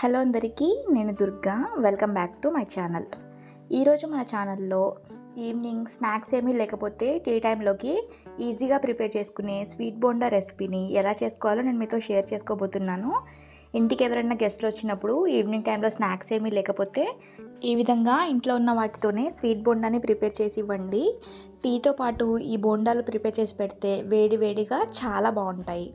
Hello అందరికీ నేను Durga. Welcome back to my channel. ఈరోజు మన ఛానల్లో ఈవినింగ్ స్నాక్స్ ఏమీ లేకపోతే టీ టైంలోకి ఈజీగా ప్రిపేర్ చేసుకునే స్వీట్ బోండా రెసిపీని ఎలా చేసుకోవాలో నేను మీతో షేర్ చేసుకోబోతున్నాను. ఇంటికి ఎవరైనా గెస్ట్లు వచ్చినప్పుడు ఈవినింగ్ టైంలో స్నాక్స్ ఏమీ లేకపోతే ఈ విధంగా ఇంట్లో ఉన్న వాటితోనే స్వీట్ బోండాని ప్రిపేర్ చేసి ఇవ్వండి. టీతో పాటు ఈ బోండాలు ప్రిపేర్ చేసి పెడితే వేడి వేడిగా చాలా బాగుంటాయి.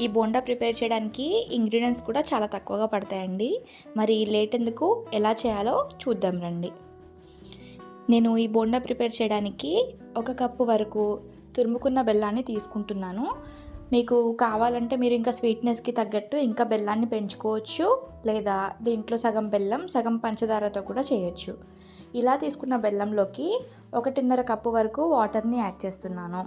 ఈ బోండా ప్రిపేర్ చేయడానికి ఇంగ్రీడియంట్స్ కూడా చాలా తక్కువగా పడతాయండి. మరి లేట్ ఎందుకు? ఎలా చేయాలో చూద్దాం రండి. నేను ఈ బోండా ప్రిపేర్ చేయడానికి ఒక కప్పు వరకు తురుముకున్న బెల్లాన్ని తీసుకుంటున్నాను. మీకు కావాలంటే మీరు ఇంకా స్వీట్నెస్కి తగ్గట్టు ఇంకా బెల్లాన్ని పెంచుకోవచ్చు లేదా దీంట్లో సగం బెల్లం సగం పంచదారతో కూడా చేయొచ్చు. ఇలా తీసుకున్న బెల్లంలోకి ఒకటిన్నర కప్పు వరకు వాటర్ని యాడ్ చేస్తున్నాను.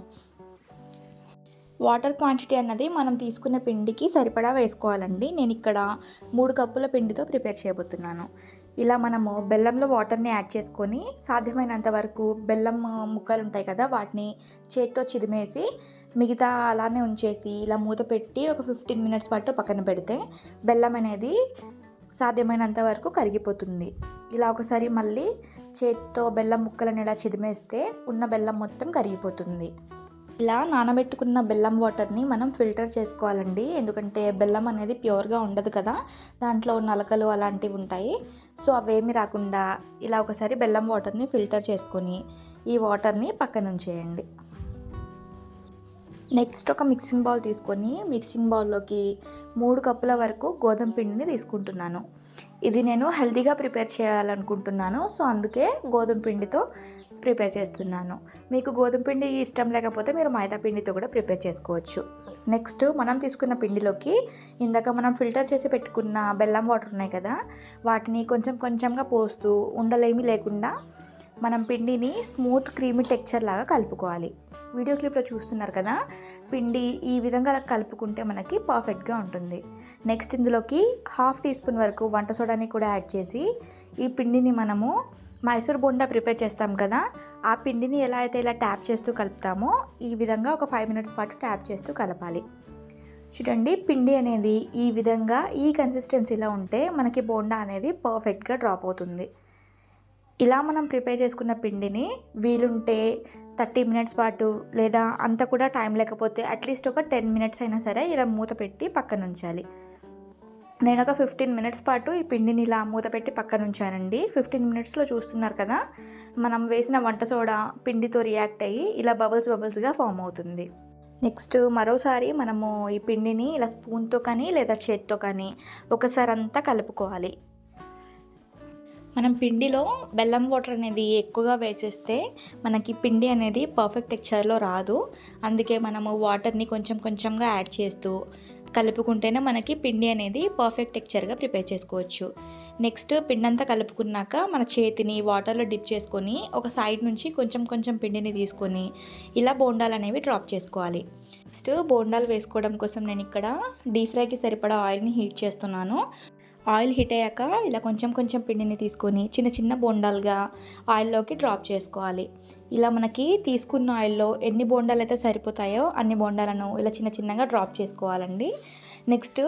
వాటర్ క్వాంటిటీ అన్నది మనం తీసుకున్న పిండికి సరిపడా వేసుకోవాలండి. నేను ఇక్కడ మూడు కప్పుల పిండితో ప్రిపేర్ చేయబోతున్నాను. ఇలా మనము బెల్లంలో వాటర్ని యాడ్ చేసుకొని సాధ్యమైనంత వరకు బెల్లం ముక్కలు ఉంటాయి కదా వాటిని చేత్తో చిదిమేసి మిగతా అలానే ఉంచేసి ఇలా మూత పెట్టి ఒక ఫిఫ్టీన్ మినిట్స్ పాటు పక్కన పెడితే బెల్లం అనేది సాధ్యమైనంత వరకు కరిగిపోతుంది. ఇలా ఒకసారి మళ్ళీ చేత్తో బెల్లం ముక్కలను ఇలా చిదిమేస్తే ఉన్న బెల్లం మొత్తం కరిగిపోతుంది. ఇలా నానబెట్టుకున్న బెల్లం వాటర్ని మనం ఫిల్టర్ చేసుకోవాలండి. ఎందుకంటే బెల్లం అనేది ప్యూర్గా ఉండదు కదా. దాంట్లో నలకలు అలాంటివి ఉంటాయి. సో అవేమి రాకుండా ఇలా ఒకసారి బెల్లం వాటర్ని ఫిల్టర్ చేసుకొని ఈ వాటర్ని పక్కన ఉంచేయండి నెక్స్ట్ ఒక మిక్సింగ్ బౌల్ తీసుకొని మిక్సింగ్ బౌల్లోకి మూడు కప్పుల వరకు గోధుమ పిండిని తీసుకుంటున్నాను. ఇది నేను హెల్తీగా ప్రిపేర్ చేయాలనుకుంటున్నాను. సో అందుకే గోధుమ పిండితో ప్రిపేర్ చేస్తున్నాను. మీకు గోధుమ పిండి ఇష్టం లేకపోతే మీరు మైదా పిండితో కూడా ప్రిపేర్ చేసుకోవచ్చు. నెక్స్ట్ మనం తీసుకున్న పిండిలోకి ఇందాక మనం ఫిల్టర్ చేసి పెట్టుకున్న బెల్లం వాటర్ ఉన్నాయి కదా వాటిని కొంచెం కొంచెంగా పోస్తూ ఉండలేమి లేకుండా మనం పిండిని స్మూత్ క్రీమీ టెక్చర్ లాగా కలుపుకోవాలి. వీడియో క్లిప్లో చూస్తున్నారు కదా పిండి ఈ విధంగా కలుపుకుంటే మనకి పర్ఫెక్ట్గా ఉంటుంది. నెక్స్ట్ ఇందులోకి హాఫ్ టీ స్పూన్ వరకు వంట సోడాని కూడా యాడ్ చేసి ఈ పిండిని మనము మైసూర్ బోండా ప్రిపేర్ చేస్తాం కదా ఆ పిండిని ఎలా అయితే ఇలా ట్యాప్ చేస్తూ కలుపుతామో ఈ విధంగా ఒక ఫైవ్ మినిట్స్ పాటు ట్యాప్ చేస్తూ కలపాలి. చూడండి పిండి అనేది ఈ విధంగా ఈ కన్సిస్టెన్సీలో ఉంటే మనకి బోండా అనేది పర్ఫెక్ట్గా డ్రాప్ అవుతుంది. ఇలా మనం ప్రిపేర్ చేసుకున్న పిండిని వీలుంటే థర్టీ మినిట్స్ పాటు లేదా అంత కూడా టైం లేకపోతే అట్లీస్ట్ ఒక టెన్ మినిట్స్ అయినా సరే ఇలా మూత పెట్టి పక్కన ఉంచాలి నేను ఒక ఫిఫ్టీన్ మినిట్స్ పాటు ఈ పిండిని ఇలా మూత పెట్టి పక్కన ఉంచానండి. ఫిఫ్టీన్ మినిట్స్లో చూస్తున్నారు కదా మనం వేసిన వంట సోడా పిండితో రియాక్ట్ అయ్యి ఇలా బబుల్స్ బబుల్స్గా ఫామ్ అవుతుంది. నెక్స్ట్ మరోసారి మనము ఈ పిండిని ఇలా స్పూన్తో కానీ లేదా చేత్తో కానీ ఒకసారి అంతా కలుపుకోవాలి. మనం పిండిలో బెల్లం వాటర్ అనేది ఎక్కువగా వేసేస్తే మనకి పిండి అనేది పర్ఫెక్ట్ టెక్చర్లో రాదు. అందుకే మనము వాటర్ని కొంచెం కొంచెంగా యాడ్ చేస్తూ కలుపుకుంటేనే మనకి పిండి అనేది పర్ఫెక్ట్ టెక్చర్గా ప్రిపేర్ చేసుకోవచ్చు. నెక్స్ట్ పిండి అంతా కలుపుకున్నాక మన చేతిని వాటర్లో డిప్ చేసుకొని ఒక సైడ్ నుంచి కొంచెం కొంచెం పిండిని తీసుకొని ఇలా బోండాలు అనేవి డ్రాప్ చేసుకోవాలి. నెక్స్ట్ బోండాలు వేసుకోవడం కోసం నేను ఇక్కడ డీప్ ఫ్రైకి సరిపడా ఆయిల్ని హీట్ చేస్తున్నాను. ఆయిల్ హీట్ అయ్యాక ఇలా కొంచెం కొంచెం పిండిని తీసుకొని చిన్న చిన్న బోండాలుగా ఆయిల్లోకి డ్రాప్ చేసుకోవాలి. ఇలా మనకి తీసుకున్న ఆయిల్లో ఎన్ని బోండాలు అయితే సరిపోతాయో అన్ని బోండాలను ఇలా చిన్న చిన్నగా డ్రాప్ చేసుకోవాలండి. నెక్స్ట్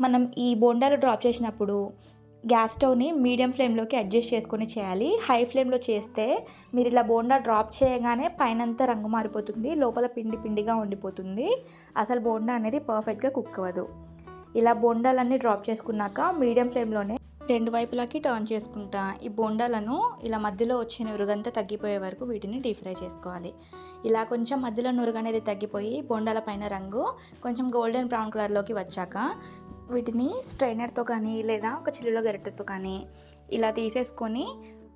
మనం ఈ బోండాలు డ్రాప్ చేసినప్పుడు గ్యాస్ స్టవ్ని మీడియం ఫ్లేమ్లోకి అడ్జస్ట్ చేసుకొని చేయాలి. హై ఫ్లేమ్లో చేస్తే మీరు ఇలా బోండా డ్రాప్ చేయగానే పైనంతా రంగు మారిపోతుంది లోపల పిండి పిండిగా ఉండిపోతుంది. అసలు బోండా అనేది పర్ఫెక్ట్గా కుక్ అవ్వదు. ఇలా బొండాలన్నీ డ్రాప్ చేసుకున్నాక మీడియం ఫ్లేమ్లోనే రెండు వైపులకి టర్న్ చేసుకుంటా. ఈ బొండాలను ఇలా మధ్యలో వచ్చే నురుగంతా తగ్గిపోయే వరకు వీటిని డీప్ ఫ్రై చేసుకోవాలి. ఇలా కొంచెం మధ్యలో నురుగు అనేది తగ్గిపోయి బొండాల పైన రంగు కొంచెం గోల్డెన్ బ్రౌన్ కలర్లోకి వచ్చాక వీటిని స్ట్రైనర్తో కానీ లేదా ఒక చిల్లులో గరిటెతో కానీ ఇలా తీసేసుకొని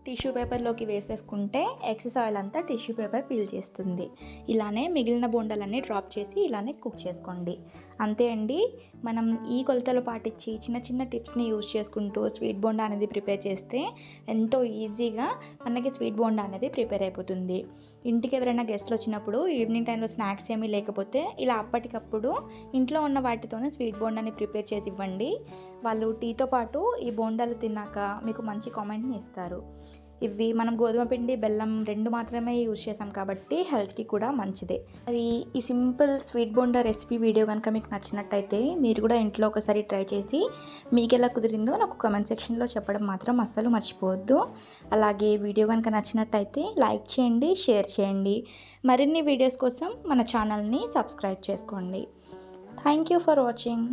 టిష్యూ పేపర్లోకి వేసేసుకుంటే ఎక్సెస్ ఆయిల్ అంతా టిష్యూ పేపర్ పీల్ చేస్తుంది. ఇలానే మిగిలిన బొండలన్నీ డ్రాప్ చేసి ఇలానే కుక్ చేసుకోండి. అంతే అండి. మనం ఈ కొలతలు పాటించి చిన్న చిన్న టిప్స్ని యూజ్ చేసుకుంటూ స్వీట్ బోండా అనేది ప్రిపేర్ చేస్తే ఎంతో ఈజీగా మనకి స్వీట్ బోండా అనేది ప్రిపేర్ అయిపోతుంది. ఇంటికి ఎవరైనా గెస్ట్లు వచ్చినప్పుడు ఈవినింగ్ టైంలో స్నాక్స్ ఏమీ లేకపోతే ఇలా అప్పటికప్పుడు ఇంట్లో ఉన్న వాటితోనే స్వీట్ బోండాని ప్రిపేర్ చేసి ఇవ్వండి. వాళ్ళు టీతో పాటు ఈ బోండాలు తిన్నాక మీకు మంచి కామెంట్ని ఇస్తారు. ఇవి మనం గోధుమ పిండి బెల్లం రెండు మాత్రమే యూజ్ చేసాం కాబట్టి హెల్త్కి కూడా మంచిదే. మరి ఈ simple sweet bonda recipe video కనుక మీకు నచ్చినట్టయితే మీరు కూడా ఇంట్లో ఒకసారి ట్రై చేసి మీకు ఎలా కుదిరిందో నాకు కమెంట్ సెక్షన్లో చెప్పడం మాత్రం అస్సలు మర్చిపోవద్దు. అలాగే వీడియో కనుక నచ్చినట్టయితే లైక్ చేయండి షేర్ చేయండి. మరిన్ని వీడియోస్ కోసం మన ఛానల్ని సబ్స్క్రైబ్ చేసుకోండి. Thank you for watching.